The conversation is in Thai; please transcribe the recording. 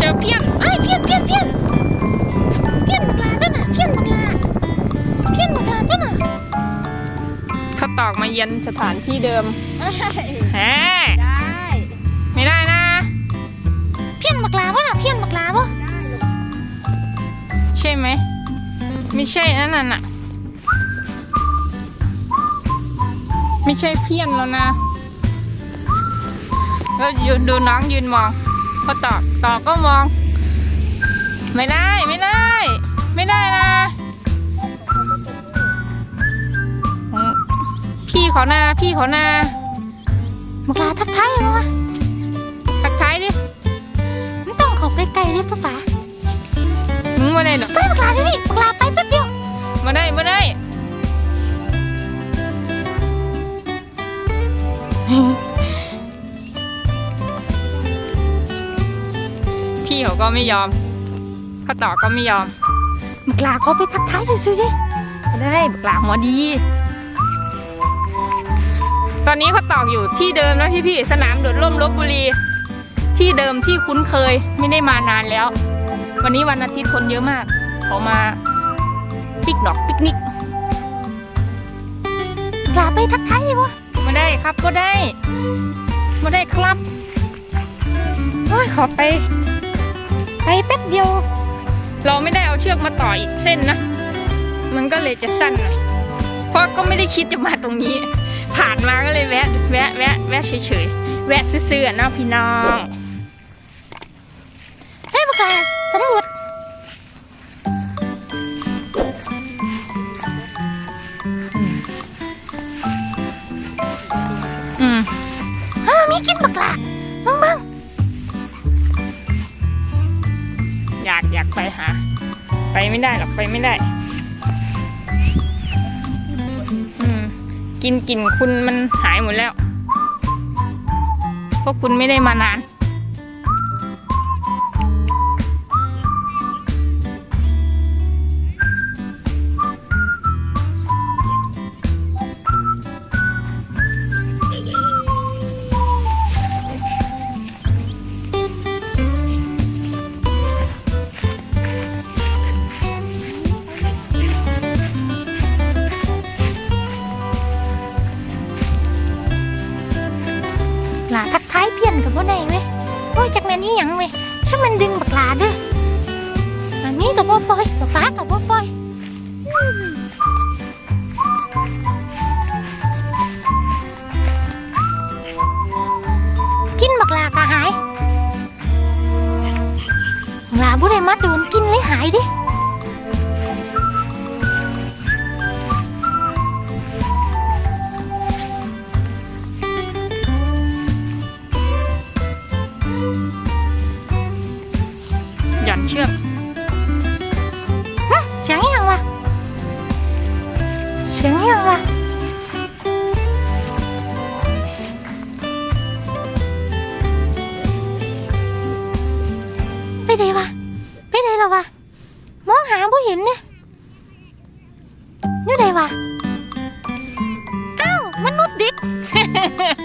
เจอเพี้ยนไอ้ยเพี้ยนเพี้ยนเพี้ยนเพี้ยนบักลาต้นน่ะเพี้ยนบักลาเพี้ยนบักลาต้นน่ะเขาตอกมาเย็นสถานที่เดิมเอ้ยแฮได้ไม่ได้นะ เพี้ยนบักลาวะน่ะเพี้ยนบักลาวะได้ลูกใช่ไหมไม่ใช่นั่นน่ะไม่ใช่เพี้ยนแล้วนะแล้วยืนดูน้องยืนมอง พอตอกตอกก็มอง ไม่ได้ไม่ได้ ไม่ได้นะอืมพี่เขานาพี่เขานาบักลาทักทายเหรอวะทักทายดิไม่ต้องเขอใกล้ๆดิป้าป๋ามึงมาได้เหรอไปบักลาดิพี่บักลาไปแป๊บเดียวมาได้มาได้ พี่เขาก็ไม่ยอมเขาต่อก็ไม่ยอมบักลาเขาไปทักทายซื่อๆดิมาได้บักลาหัวดี ตอนนี้เขาตอกอยู่ที่เดิมนะพี่ๆสนามโดดร่มลบบุรี ที่เดิมที่คุ้นเคยไม่ได้มานานแล้ว วันนี้วันอาทิตย์คนเยอะมากเขามาปิกดอกปิกนิกอย่าไปทักทายเลยวะมาได้ครับก็ได้มาได้ครับโอ้ยขอไป ไปแป๊บเดียว เราไม่ได้เอาเชือกมาต่ออีกเส้นนะ มันก็เลยจะสั้นหน่อยเพราะก็ไม่ได้คิดจะมาตรงนี้ ผ่านมาก็เลยแวะ แวะ แวะ แวะเฉยๆ แวะซื่อๆอะเนาะพี่น้องให้ประกาศสำรวจอืมฮ่ามีกินบักลา ไปหา ไปไม่ได้หรอกไปไม่ได้กินกลิ่นคุณมันหายหมดแล้ว พวกคุณไม่ได้มานาน หลาทักทายเพี้ยนกับว่าได้ไหมโอ้ยจากนั้นนี่ยังไหมช่างมันดึงบักหลาเด้ออันนี้กับว่าปล่อยกับฟ้ากับว่าปล่อยกินบักหลากะหายหลาบุได้มาโดนกินเลยหายดิ หย่อนเชือกฮะเสียงยังวะเสียงยังวะไปไหนวะไปไหนแล้ววะมองหาผู้เหินเนี่ยนี่ไหนวะ